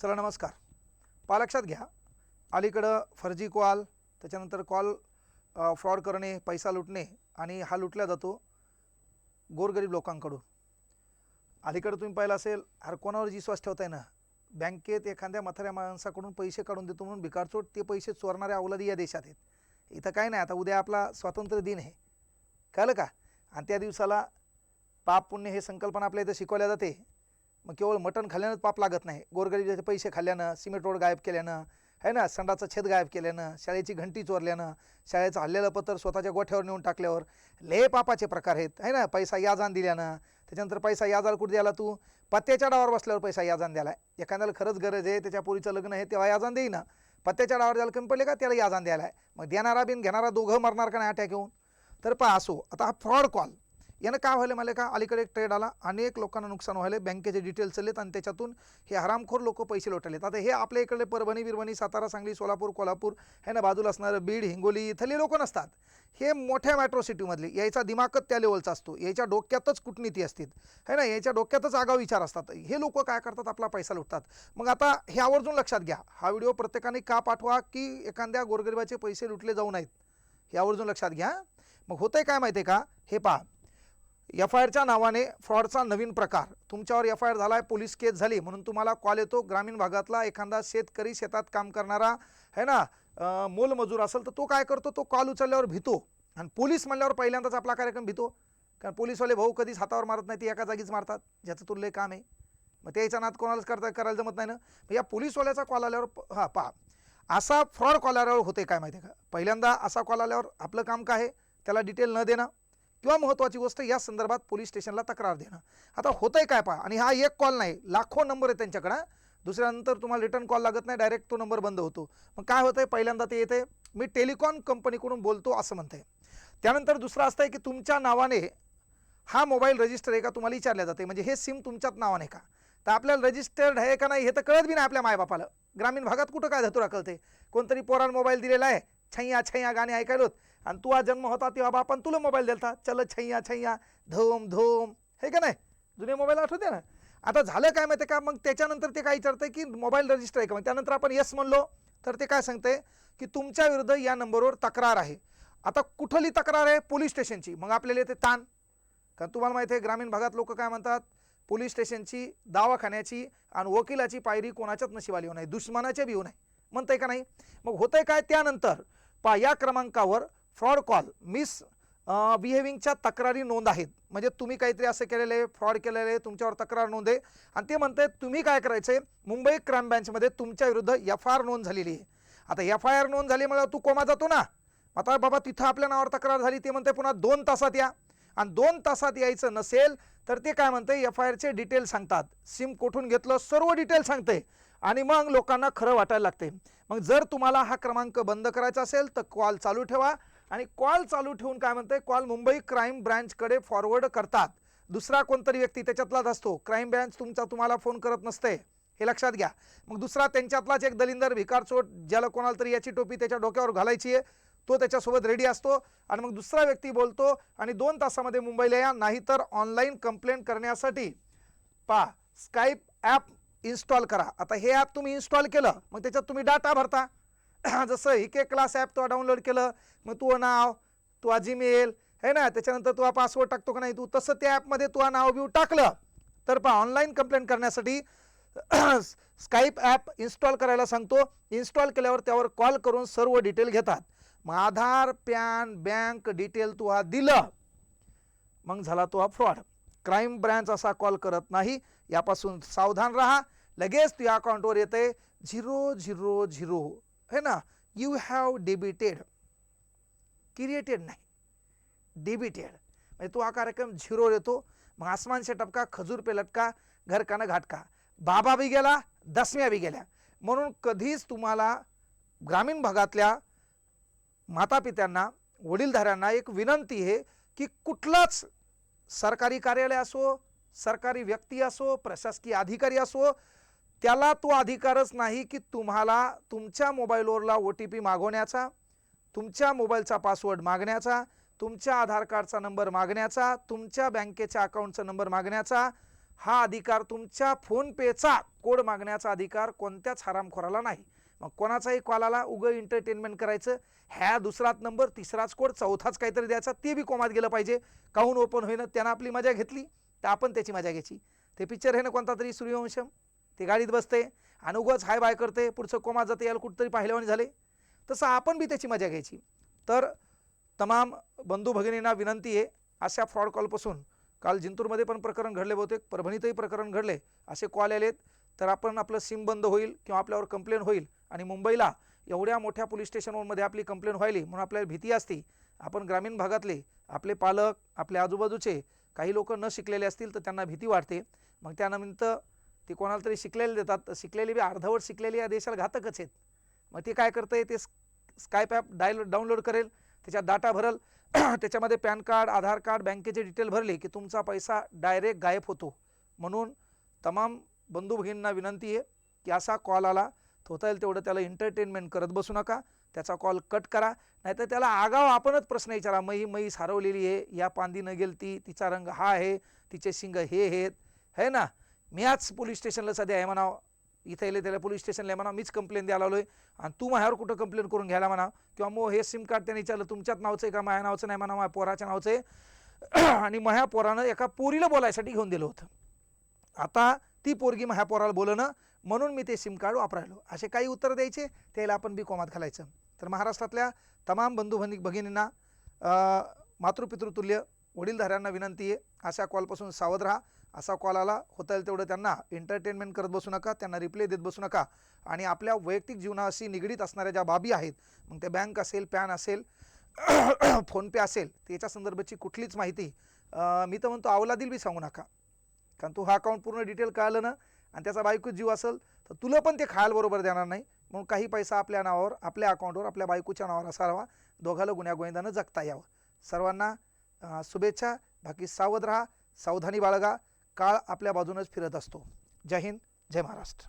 चला नमस्कार. पा लक्षात घ्या. अलीकडं फर्जी कॉल त्याच्यानंतर कॉल फ्रॉड करणे पैसा लुटणे आणि हा लुटला जातो गोरगरीब लोकांकडून. अलीकडं तुम्ही पाहिलं असेल हर कोणावर विश्वास ठेवताय ना? बँकेत एखाद्या म्हाताऱ्या माणसाकडून पैसे काढून देतो म्हणून भिकारचोट ते पैसे चोरणाऱ्या अवलादी या देशात आहेत. इथं काय नाही आता उद्या आपला स्वातंत्र्य दिन आहे. कळलं का? आणि त्या दिवसाला पाप पुण्य हे संकल्पना आपल्या इथं शिकवल्या जाते. मग केवळ मटण खाल्ल्यानंच पाप लागत नाही. गोरगरीबाचे पैसे खाल्ल्यानं सिमेंट रोड गायब केल्यानं है ना? संडाचा छेद गायब केल्यानं शाळेची घंटी चोरल्यानं शाळेचं हल्लेलं पत्र स्वतःच्या गोठ्यावर नेऊन टाकल्यावर लय पापाचे प्रकार आहेत है ना? पैसा याजान दिल्यानं त्याच्यानंतर पैसा याजाला कुठे द्याला तू? पत्त्याच्या डावावर बसल्यावर पैसा याजान द्याला एखाद्याला खरंच गरज आहे त्याच्या पोरीचं लग्न आहे तेव्हा याजान देईना. पत्त्याच्या डावावर द्यायला कमी पडले का? त्याला याजान द्यायला. आहे मग देणारा बिन घेणारा दोघं मरणार का नाही अटॅक येऊन? तर पहा असो. आता हा फ्रॉड कॉल. यानं काय व्हायलं मला का? अलीकडे एक ट्रेड आला. अनेक लोकांना नुकसान व्हायले बँकेचे डिटेल्स चाललेत आणि त्याच्यातून हे हरामखोर लोक पैसे लोटलेत आता हे आपल्या इकडे परभणी बिरभणी सातारा सांगली सोलापूर कोल्हापूर हे ना बाजूला असणारं बीड हिंगोली इथले लोक नसतात. हे मोठ्या मेट्रो सिटीमधले यायचा दिमागच त्या लेवलचा असतो. याच्या डोक्यातच कूटनीती असतील है ना? याच्या डोक्यातच आगाव विचार असतात. हे लोक काय करतात? आपला पैसा लुटतात. मग आता हे आवर्जून लक्षात घ्या. हा व्हिडिओ प्रत्येकाने का पाठवा की एखाद्या गोरगरिबाचे पैसे लुटले जाऊ नयेत? हे आवर्जून लक्षात घ्या. मग होतंय काय माहिती आहे का? हे पहा. एफ आय आरच्या नावाने फ्रॉडचा नवीन प्रकार. तुमच्यावर एफ आय आर झाला आहे पोलीस केस झाली म्हणून तुम्हाला कॉल येतो. ग्रामीण भागातला एखादा शेतकरी शेतात काम करणारा है ना मोलमजूर असेल तर तो काय करतो? तो कॉल उचलल्यावर भीतो. आणि पोलीस म्हणल्यावर पहिल्यांदाच आपला कार्यक्रम भीतो. कारण पोलीसवाले भाऊ कधीच हातावर मारत नाही ते एका जागीच मारतात. ज्याचं तुरले काम आहे. मग त्याच्या नात कोणालाच करता करायला जमत नाही ना. मग या पोलीसवाल्याचा कॉल आल्यावर हां हा पहा. असा फ्रॉड कॉल आल्यावर होते काय माहिती आहे का? पहिल्यांदा असा कॉल आल्यावर आपलं काम काय आहे? त्याला डिटेल न देणं. किंवा महत्त्वाची गोष्ट या संदर्भात पोलीस स्टेशनला तक्रार देणं. आता होतंय काय पहा आणि हा एक कॉल नाही लाखो नंबर आहे त्यांच्याकडं दुसऱ्यानंतर तुम्हाला रिटर्न कॉल लागत नाही डायरेक्ट तो नंबर बंद होतो. मग काय होतंय पहिल्यांदा ते येते मी टेलिकॉम कंपनीकडून बोलतो असं म्हणते त्यानंतर दुसरं असतं आहे की तुमच्या नावाने हा मोबाईल रजिस्टर आहे का तुम्हाला विचारल्या जाते म्हणजे हे सिम तुमच्याच नावाने का? तर आपल्याला रजिस्टर्ड आहे का नाही हे तर कळत बी नाही आपल्या मायबापाला. ग्रामीण भागात कुठं काय धतुरा कळते कोणतरी पोरान मोबाईल दिलेला आहे छैया छैया गाणे ऐकायलोत आणि तुझा जन्म होता तेव्हा बापान तुला मोबाईल दिलता. चल छैया छैया धोम धोम. हे का नाही? जुने मोबाईल आठवते ना? आता झालं काय माहिती का? मग त्याच्यानंतर ते काय विचारतंय की मोबाईल रजिस्टर आहे का? मग त्यानंतर आपण येस म्हणलो. तर ते काय सांगते की तुमच्या विरुद्ध या नंबरवर तक्रार आहे. आता कुठली तक्रार आहे? पोलीस स्टेशनची. मग आपल्याला येते ताण. कारण तुम्हाला माहिती आहे ग्रामीण भागात लोक काय म्हणतात? पोलीस स्टेशनची दवाखान्याची आणि वकिलाची पायरी कोणाच्याच नशिबाली नाही दुश्मनाच्या बी नाही म्हणतंय का नाही? मग होतंय काय? त्यानंतर पा या क्रमांकावर फ्रॉड कॉल मिस बिहेविंगच्या तक्रारी नोंद आहेत. म्हणजे तुम्ही काहीतरी असं केलेलं आहे फ्रॉड केलेलं आहे तुमच्यावर तक्रार नोंद आहे. आणि ते म्हणते तुम्ही काय करायचं आहे मुंबई क्राईम ब्रँचमध्ये तुमच्या विरुद्ध एफ आय आर नोंद झालेली आहे. आता एफ आय आर नोंद झाली म्हणजे तू कोमा जातो ना? आता बाबा तिथं आपल्या नावावर तक्रार झाली ते म्हणते पुन्हा दोन तासात या. आणि दोन तासात यायचं नसेल तर ते काय म्हणते एफ आय आरचे डिटेल सांगतात. सिम कुठून घेतलं सर्व डिटेल सांगते आणि मग लोकांना खरं वाटायला लागते मग जर तुम्हाला हा क्रमांक बंद करायचा असेल तर कॉल चालू ठेवा. आणि कॉल चालू ठेवून काय म्हणते कॉल मुंबई क्राईम ब्रँचकडे फॉरवर्ड करतात. दुसरा कोणतरी व्यक्ती त्याच्यातलाच असतो. क्राईम ब्रँच तुमचा तुम्हाला फोन करत नसते. हे लक्षात घ्या. मग दुसरा त्यांच्यातलाच एक दलिंदर भिकारचोट ज्याला कोणाला तरी याची टोपी त्याच्या डोक्यावर घालायची आहे तो त्याच्यासोबत रेडी असतो. आणि मग दुसरा व्यक्ती बोलतो आणि दोन तासामध्ये मुंबईला या नाहीतर ऑनलाईन कंप्लेंट करण्यासाठी. पा स्काईप ॲप इन्स्टॉल करा. आता हे ॲप तुम्ही इन्स्टॉल केलं मग त्याच्यात तुम्ही डाटा भरता. जसं हिके क्लास ॲप तो डाउनलोड केलं मग तुझं नाव तुझा जीमेल है ना? त्याच्यानंतर तुझा पासवर्ड टाकतो का नाही तू तसं त्या ॲपमध्ये तुझा नाव बिव टाकलं तर पहा ऑनलाईन कंप्लेंट करण्यासाठी स्काईप ॲप इन्स्टॉल करायला सांगतो. इन्स्टॉल केल्यावर त्यावर कॉल करून सर्व डिटेल घेतात. मग आधार पॅन बँक डिटेल तू हा दिलं. मग झाला तो हा फ्रॉड क्राईम ब्रँच असा कॉल करत नाही. यापासून सावधान राहा. लगेच तुझ्या अकाउंटवर येते झिरो झिरो झिरो. है ना? यू हॅव डेबिटेड क्रिएटेड नाही. डेबिटेड म्हणजे तो हा कार्यक्रम झिरो येतो. मग आसमानचे टपका खजूर पे लटका घर घाटका. बाबा बी गेला दसम्या बी गेल्या. म्हणून कधीच तुम्हाला ग्रामीण भागातल्या मातापित्यांना वडीलधाऱ्यांना एक विनंती आहे की कुठलाच सरकारी कार्यालय असो सरकारी व्यक्ती असो प्रशासकीय अधिकारी असो त्याला तो अधिकारच नाही की तुम्हाला तुमच्या मोबाईलवरला ओ टी पी मागवण्याचा तुमच्या मोबाईलचा पासवर्ड मागण्याचा तुमच्या आधार कार्डचा नंबर मागण्याचा तुमच्या बँकेच्या अकाउंटचा नंबर मागण्याचा हा अधिकार तुमच्या फोनपेचा कोड मागण्याचा अधिकार कोणत्याच हरामखोराला नाही. मग कोणाचाही कॉल आला उगं एंटरटेनमेंट करायचं ह्या दुसराच नंबर तिसराच कोड चौथाच काहीतरी द्यायचा ते बी कोमात गेलं पाहिजे. काहून ओपन होईनं त्यानं आपली मजा घेतली तर आपण त्याची मजा घ्यायची. ते पिक्चर आहे ना कोणता तरी सूर्यवंशम? ते गाडीत बसते आणि उगाच हाय बाय करते पुढचं कोमात जाते याला कुठंतरी पाहिल्यावानी झाले. तसं आपण बी त्याची मजा घ्यायची. तर तमाम बंधू भगिनींना विनंती आहे अशा फ्रॉड कॉलपासून. काल जिंतूरमध्ये पण प्रकरण घडले बहुतेक परभणीतही प्रकरण घडले असे कॉल आलेत. तर आपण आपलं सिम बंद होईल किंवा आपल्यावर कंप्लेंट होईल आणि मुंबईला एवढ्या मोठ्या पोलीस स्टेशनमध्ये आपली कंप्लेंट व्हायली म्हणून आपल्याला भीती असते. आपण ग्रामीण भागातले आपले पालक आपल्या आजूबाजूचे काही लोक न शिकलेले असतील तर त्यांना भीती वाटते. मग त्यानंतर ती कोणाला तरी शिकलेले देतात तर शिकलेली बी अर्धवट शिकलेली या देशाला घातकच आहेत. मग ते काय करतं ते स्कायप ॲप डायल डाउनलोड करेल त्याच्यात डाटा भरल त्याच्यामध्ये पॅन कार्ड आधार कार्ड बँकेचे डिटेल भरले की तुमचा पैसा डायरेक्ट गायब होतो. म्हणून तमाम बंधू भगिनींना विनंती आहे की असा कॉल आला तर होता येईल तेवढं त्याला एंटरटेनमेंट करत बसू नका त्याचा कॉल कट करा नाहीतर त्याला आगाव आपणच प्रश्न विचारा मई मई सारवलेली आहे या पांदी न गेलती तिचा रंग हा आहे तिचे शिंग हे आहेत है ना? मी आज पोलीस स्टेशनला सध्या आहे म्हणावं. इथं येले त्याला पोलीस स्टेशनला आहे म्हणा मीच कंप्लेंट द्यायला आलोय. आणि तू माझ्यावर कुठं कंप्लेंट करून घ्यायला म्हणा किंवा मग हे सिम कार्ड त्याने विचारलं तुमच्याच नावचं आहे का? माझ्या नावचं नाही म्हणा माझ्या पोराच्या नावचं आहे. आणि माझ्या पोरानं एका पोरीला बोलायसाठी घेऊन दिलं होतं. आता ती पोरगी माझ्या पोराला बोलणं म्हणून मी ते सिम कार्ड वापरायलो. असे काही उत्तर द्यायचे त्याला आपण बी कोमात घालायचं. तर महाराष्ट्रातल्या तमाम बंधू भगिनींना अं, मातृपितृतुल्य वडीलधाऱ्यांना विनंती आहे अशा कॉलपासून सावध राहा. असा कॉल आला होता येईल तेवढं त्यांना एंटरटेनमेंट करत बसू नका त्यांना रिप्ले देत बसू नका. आणि आपल्या वैयक्तिक जीवनाशी निगडीत असणाऱ्या ज्या बाबी आहेत मग ते बँक असेल पॅन असेल फोनपे असेल त्याच्या संदर्भाची कुठलीच माहिती मी तर म्हणतो अवलादील बी सांगू नका. कारण तू हा अकाउंट पूर्ण डिटेल कळलं ना आणि त्याचा बायकोच जीव असेल तर तुला पण ते खायला बरोबर देणार नाही. म्हणून काही पैसा आपल्या नावावर आपल्या अकाउंटवर आपल्या बायकोच्या नावावर असावा. दोघाला गुन्ह्या गोविंदानं जगता यावं. सर्वांना शुभेच्छा. बाकी सावध राहा. सावधानी बाळगा. काळ आपल्या बाजूनच फिरत असतो. जय हिंद. जय महाराष्ट्र.